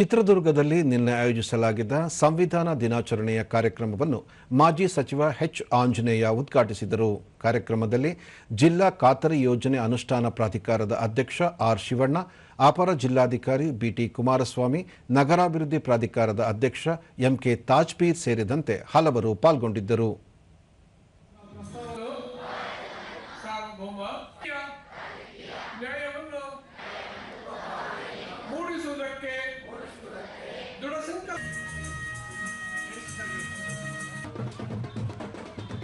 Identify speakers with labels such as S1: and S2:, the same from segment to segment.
S1: ಚಿತ್ರದುರ್ಗದಲ್ಲಿ ನಿನ್ನೆ ಆಯೋಜಿಸಲಾಗಿದ್ದ ಸಂವಿಧಾನ ದಿನಾಚರಣೆಯ ಕಾರ್ಯಕ್ರಮವನ್ನು ಮಾಜಿ ಸಚಿವ ಎಚ್. ಆಂಜನೇಯ ಉದ್ಘಾಟಿಸಿದರು. ಕಾರ್ಯಕ್ರಮದಲ್ಲಿ ಜಿಲ್ಲಾ ಖಾತರಿ ಯೋಜನೆ ಅನುಷ್ಠಾನ ಪ್ರಾಧಿಕಾರದ ಅಧ್ಯಕ್ಷ ಆರ್. ಶಿವಣ್ಣ, ಅಪರ ಜಿಲ್ಲಾಧಿಕಾರಿ ಬಿಟಿ ಕುಮಾರಸ್ವಾಮಿ, ನಗರಾಭಿವೃದ್ಧಿ ಪ್ರಾಧಿಕಾರದ ಅಧ್ಯಕ್ಷ ಎಂಕೆ ತಾಜ್ಪೀರ್ ಸೇರಿದಂತೆ ಹಲವರು ಪಾಲ್ಗೊಂಡಿದ್ದರು.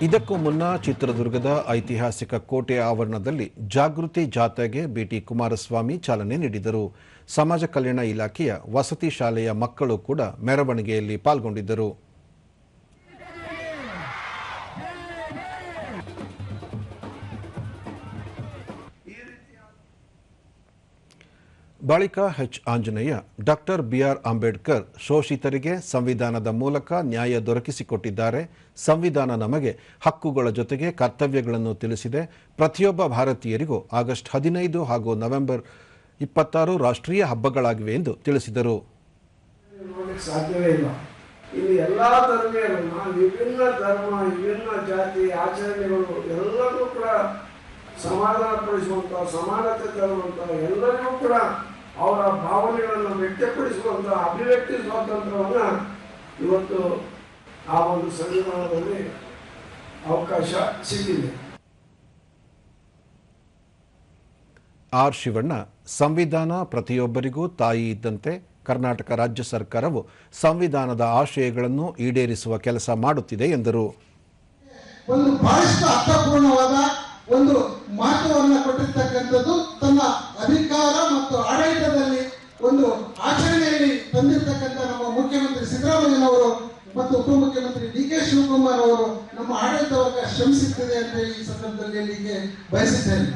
S1: ಇದಕ್ಕೂ ಮುನ್ನ ಚಿತ್ರದುರ್ಗದ ಐತಿಹಾಸಿಕ ಕೋಟೆ ಆವರಣದಲ್ಲಿ ಜಾಗೃತಿ ಜಾಥಾಗೆ ಬಿಟಿ ಕುಮಾರಸ್ವಾಮಿ ಚಾಲನೆ ನೀಡಿದರು. ಸಮಾಜ ಕಲ್ಯಾಣ ಇಲಾಖೆಯ ವಸತಿ ಶಾಲೆಯ ಮಕ್ಕಳು ಕೂಡ ಮೆರವಣಿಗೆಯಲ್ಲಿ ಪಾಲ್ಗೊಂಡಿದ್ದರು. ಬಳಿಕ H Anjaneya, doctor B R Ambedkar ಶೋಷಿತರಿಗೆ ಸಂವಿಧಾನದ ಮೂಲಕ ನ್ಯಾಯ ದೊರಕಿಸಿಕೊಟ್ಟಿದ್ದಾರೆ. ಸಂವಿಧಾನ ನಮಗೆ ಹಕ್ಕುಗಳ ಜೊತೆಗೆ ಕರ್ತವ್ಯಗಳನ್ನು ತಿಳಿಸಿದೆ. ಪ್ರತಿಯೊಬ್ಬ ಭಾರತೀಯರಿಗೂ ಆಗಸ್ಟ್ ಹದಿನೈದು ಹಾಗೂ ನವೆಂಬರ್ ಇಪ್ಪತ್ತಾರು ರಾಷ್ಟ್ರೀಯ ಹಬ್ಬಗಳಾಗಿವೆ ಎಂದು ತಿಳಿಸಿದರು.
S2: ಇಲ್ಲಿ. ಎಲ್ಲಾ ವಿಭಿನ್ನ ಧರ್ಮ, ವಿಭಿನ್ನ ಜಾತಿ, ಆಚರಣೆಗಳು ಎಲ್ಲರೂ ಕೂಡ ಸಮಾನತೆ ತರುವಂತ ಎಲ್ಲರಿಗೂ ಕೂಡ ಅವರ ಭಾವನೆಗಳನ್ನು ವ್ಯಕ್ತಪಡಿಸುವಂತಹ ಅಭಿವ್ಯಕ್ತಿ ಸ್ವಾತಂತ್ರ್ಯವನ್ನು ಇವತ್ತು ಆ ಒಂದು ಸಂವಿಧಾನದಲ್ಲಿ ಅವಕಾಶ ಸಿಕ್ಕಿದೆ.
S1: ಆರ್ ಶಿವಣ್ಣ ಸಂವಿಧಾನ ಪ್ರತಿಯೊಬ್ಬರಿಗೂ ತಾಯಿ ಇದ್ದಂತೆ ಕರ್ನಾಟಕ ರಾಜ್ಯ ಸರ್ಕಾರವು ಸಂವಿಧಾನದ ಆಶಯಗಳನ್ನು ಈಡೇರಿಸುವ ಕೆಲಸ ಮಾಡುತ್ತಿದೆ ಎಂದರು.
S3: ಒಂದು ಬಹಳಷ್ಟು ಅರ್ಥಪೂರ್ಣವಾದ ಒಂದು ಮಹತ್ವವನ್ನು ಕೊಟ್ಟಿರ್ತಕ್ಕಂಥದ್ದು ತನ್ನ ಅಧಿಕಾರ ಡಿ ಕೆ ಶಿವಕುಮಾರ್ ಅವರು ನಮ್ಮ ಆಡಳಿತ ವರ್ಗ ಶ್ರಮಿಸುತ್ತದೆ ಅಂತ ಈ ಸಂದರ್ಭದಲ್ಲಿ ಬಯಸಿದ್ದೇನೆ.